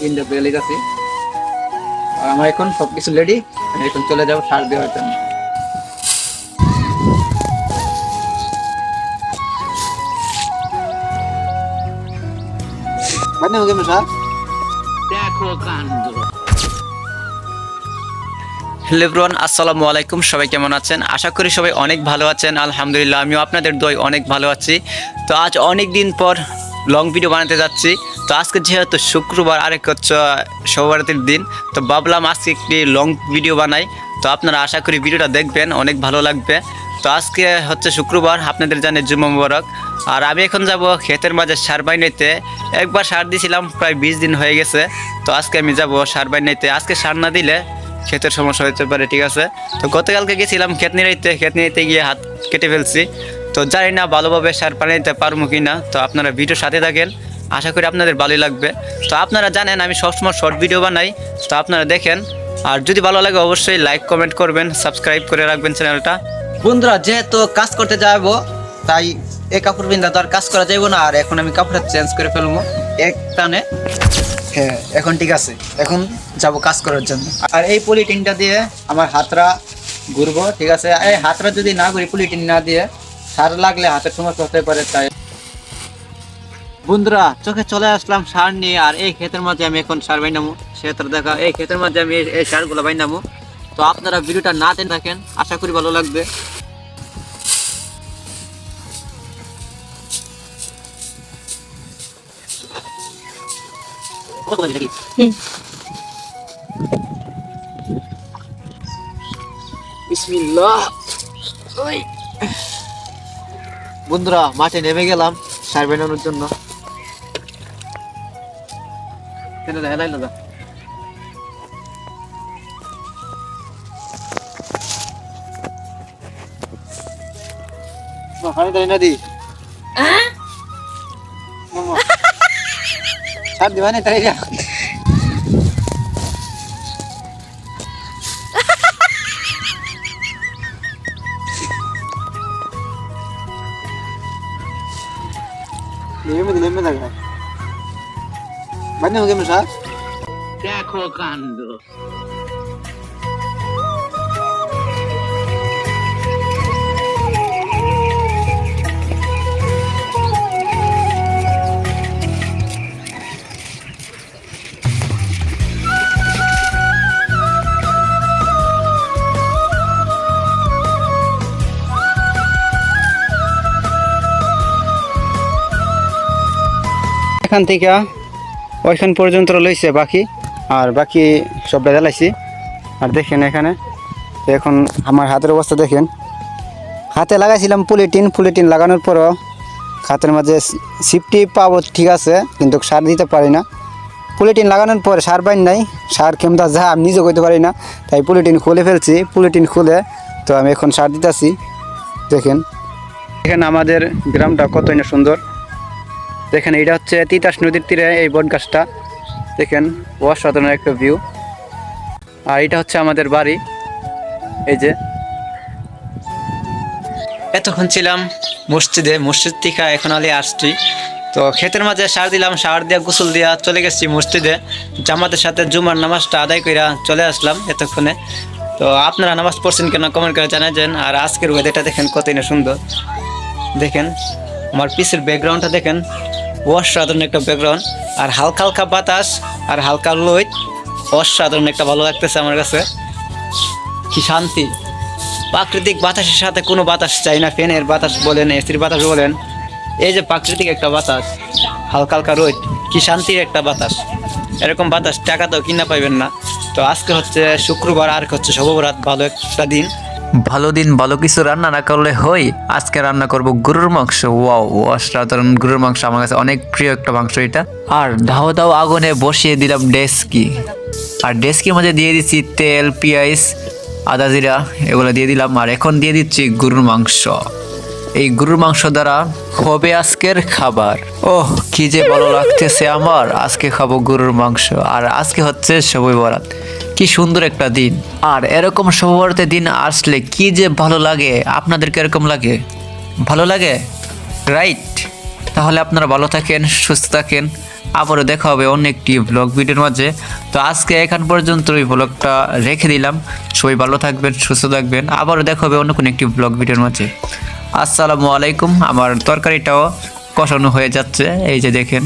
তিনটা বেলে গেছে আর আমার এখন সব কিছু রেডি আমি এখন চলে যাব সার দেওয়ার জন্য। হ্যালো এভরিওয়ান আসসালামু আলাইকুম সবাই কেমন আছেন? আশা করি সবাই অনেক ভালো আছেন আলহামদুলিল্লাহ আমিও আপনাদের দই অনেক ভালো আছি। তো আজ অনেক দিন পর লং ভিডিও বানাতে যাচ্ছি। তো আজকে যেহেতু শুক্রবার, আরেক হচ্ছে সৌভারতির দিন, তো ভাবলাম আজকে একটি লং ভিডিও বানাই। তো আপনারা আশা করি ভিডিওটা দেখবেন, অনেক ভালো লাগবে। তো আজকে হচ্ছে শুক্রবার, আপনাদের জানে জুম্মা মুবারক। আর আমি এখন যাব ক্ষেতের মাঝে সার বাইনাইতে একবার সার দিয়েছিলাম প্রায় বিশ দিন হয়ে গেছে। তো আজকে আমি যাব সার বাইনাইতে আজকে সার না দিলে ক্ষেতের সমস্যা হতে পারে, ঠিক আছে? তো গতকালকে গেছিলাম ক্ষেত নিরাইতে। ক্ষেত নিরাইতে গিয়ে হাত কেটে ফেলছি। তো জানি না ভালোভাবে সার পানি দিতে পারব কি না তো আপনারা ভিডিও সাথে থাকেন। আশা করি আপনাদের ভালোই লাগবে। তো আপনারা জানেন, আমি সবসময় শর্ট ভিডিও বানাই। তো আপনারা দেখেন, আর যদি ভালো লাগে অবশ্যই লাইক কমেন্ট করবেন সাবস্ক্রাইব করে রাখবেন চ্যানেলটা বন্ধুরা, যেহেতু কাজ করতে যাব, তাই এই কাপড় বিন্দা তো আর কাজ করা যাইবো না, আর এখন আমি কাপড়টা চেঞ্জ করে ফেলব। এক টানে। হ্যাঁ এখন ঠিক আছে। এখন যাব কাজ করার জন্য। আর এই পলিটিনটা দিয়ে আমার হাতরা ঘুরবো, ঠিক আছে? এই হাতরা যদি না ঘুরি পলিটিন না দিয়ে, সার লাগলে হাতের সমস্যা হতে পারে, তাই বন্ধুরা, চোখে চলে আসলাম সার নিয়ে, আর এই ক্ষেতের মাঝে আমি এখন সার বাইনামু সেটা দেখা, এই ক্ষেতের মাঝে আমি এই- সারগুলো বাইনামু তো আপনারা ভিডিওটা না টেন থাকেন আশা করি ভালো লাগবে। বন্ধুরা, মাঠে নেমে গেলাম সার বানানোর জন্য। কেন দেখা যায় না হানি তাই না দি সার দিবা না তাই যা নেমে দি নেমে লাগা বানি हो। বান্ধব কেমন স্যার দেখো কাণ্ড এখান থেকে ওইখান পর্যন্ত লইছে বাকি, আর বাকি সব বেদালাইছি। আর দেখেন এখানে, এখন আমার হাতের অবস্থা দেখেন। হাতে লাগাইছিলাম পুলিটিন পুলিটিন লাগানোর পরও হাতের মাঝে সিফটি পাবো ঠিক আছে, কিন্তু সার দিতে পারি না। পুলিটিন লাগানোর পরে সার বাইন নাই, সার কেমদা যা আমি নিজে করতে পারি না, তাই পুলিটিন খুলে ফেলছি। পুলিটিন খুলে তো আমি এখন সার দিতেছি। দেখেন, এখানে আমাদের গ্রামটা কতই না সুন্দর। দেখেন, এটা হচ্ছে তিতাস নদীর তীরে এই বট গাছটা দেখেন, অসাধারণ একটা ভিউ আর এটা হচ্ছে আমাদের বাড়ি। এই যে। এতক্ষণ ছিলাম মসজিদে, মসজিদ থেকে এখন আলি আসছি। তো ক্ষেতের মাঝে সার দিলাম, সার দিয়া গোসল দিয়া চলে গেছি মসজিদে। জামাতের সাথে জুমার নামাজটা আদায় কইরা চলে আসলাম এতক্ষণে। তো আপনারা নামাজ পড়ছেন কেন কমেন্ট করে জানাবেন আর আজকের ওয়েদারটা দেখেন কতই না সুন্দর। দেখেন, আমার পিসের ব্যাকগ্রাউন্ডটা দেখেন। অসাধারণ একটা ব্যাকগ্রাউন্ড আর হালকা হালকা বাতাস, আর হালকা লোদ অসাধারণ একটা ভালো লাগতেছে আমার কাছে। কি শান্তি। প্রাকৃতিক বাতাসের সাথে কোনো বাতাস চাই না, ফ্যানের বাতাস বলেন, এসির বাতাস বলেন। এই যে প্রাকৃতিক একটা বাতাস, হালকা হালকা রোদ কি শান্তির একটা বাতাস। এরকম বাতাস টাকা তো কিনা পাইবেন না। তো আজকে হচ্ছে শুক্রবার, আর হচ্ছে সবরাত ভালো একটা দিন। ভালো দিন, ভালো কিছু রান্না না করলে হই, আজকে রান্না করব গরুর মাংস। ওয়াও, অসাধারণ গরুর মাংস, আমার কাছে অনেক প্রিয় একটা মাংস এটা। আর ধাও ধাও আগুনে বসিয়ে দিলাম ডেস্কি। আর ডেস্কির মধ্যে দিয়ে দিচ্ছি তেল, পেঁয়াজ, আদা জিরা, এগুলো দিয়ে দিলাম। আর এখন দিয়ে দিচ্ছি গরুর মাংস। এই গরুর মাংস দ্বারা হবে আজকের খাবার। ওহ, কি যে ভালো লাগতেছে আমার। আজকে খাব গরুর মাংস। আর আজকে হচ্ছে সবই বরাত। কি সুন্দর একটা দিন। আর এরকম সবরতে দিন আসলে কি যে ভালো লাগে। আপনাদেরকে এরকম লাগে? ভালো লাগে? রাইট তাহলে আপনারা ভালো থাকেন, সুস্থ থাকেন। আবারও দেখা হবে অন্য একটি ব্লগ ভিডিওর মাঝে। তো আজকে এখান পর্যন্ত ওই ব্লগটা রেখে দিলাম। সবাই ভালো থাকবেন, সুস্থ থাকবেন। আবারও দেখা হবে অন্য কোনো একটি ব্লগ ভিডিওর মাঝে। আসসালামু আলাইকুম। আমার তরকারিটাও কষানো হয়ে যাচ্ছে। এই যে দেখেন।